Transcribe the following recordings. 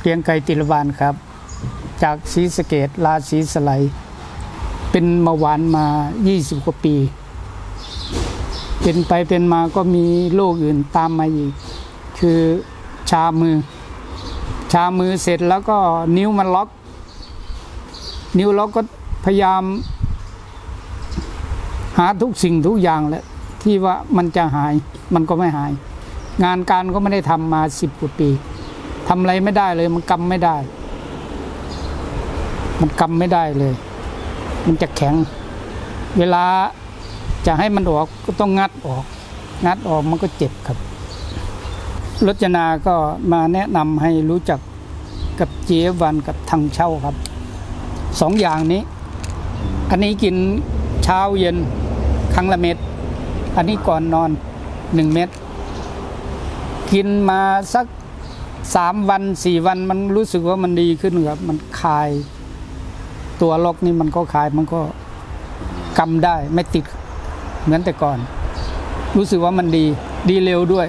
เกรียงไกรติรบานครับ จากศรีสะเกดลาศีสไลเป็นมาหวานมา 20 กว่าปี เป็นไปเป็นมาก็มีโรคอื่นตามมาอีก คือชามือ ชามือเสร็จแล้วก็นิ้วมันล็อก นิ้วล็อกก็พยายาม หาทุกสิ่งทุกอย่างแหละที่ว่ามันจะหายมันก็ไม่หาย งานการก็ไม่ได้ทำมาสิบกว่าปี ทำอะไรไม่ได้เลย มันกำไม่ได้ มันกำไม่ได้เลย มันจะแข็ง เวลาจะให้มันออกก็ต้องงัดออก งัดออกมันก็เจ็บครับรจนาก็มาแนะนำให้รู้จักกับเจวันกับทางเช่าครับสองอย่างนี้ อันนี้กินเช้าเย็นครั้งละเม็ดอันนี้ก่อนนอนหนึ่งเม็ดกินมาสัก สามวันสี่วันมันรู้สึกว่ามันดีขึ้นครับ มันคลาย ตัวล็อกนี่มันก็คลายมันก็กำได้ไม่ติดเหมือนแต่ก่อน รู้สึกว่ามันดี ดีเร็วด้วย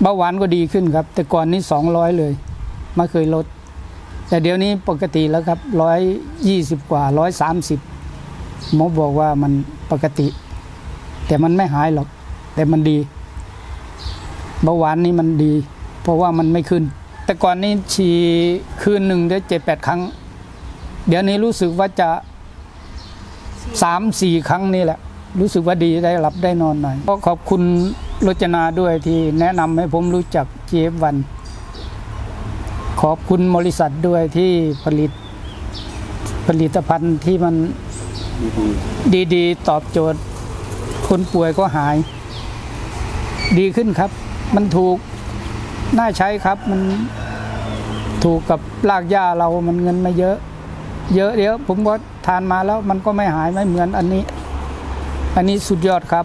เบาหวานก็ดีขึ้นครับ แต่ก่อนนี้สองร้อยเลยไม่เคยลด แต่เดี๋ยวนี้ปกติแล้วครับร้อยยี่สิบกว่าร้อยสามสิบหมอบอกว่ามันปกติ แต่มันไม่หายหรอก แต่มันดีเบาหวานนี่มันดี เพราะว่ามันไม่ขึ้น แต่ก่อนนี้ฉี่คืนหนึ่งได้เจ็ดแปดครั้ง เดี๋ยวนี้รู้สึกว่าจะสามสี่ครั้งนี่แหละ รู้สึกว่าดีได้หลับได้นอนหน่อยก็ขอบคุณรจนาด้วยที่แนะนำให้ผมรู้จักเจฟวันขอบคุณบริษัทด้วยที่ผลิตผลิตภัณฑ์ที่มันดีๆ ตอบโจทย์ คนป่วยก็หาย ดีขึ้นครับ มันถูก น่าใช้ครับมันถูกกับรากหญ้าเรามันเงินไม่เยอะ เยอะเดี๋ยวผมก็ทานมาแล้วมันก็ไม่หายไม่เหมือนอันนี้ อันนี้สุดยอดครับ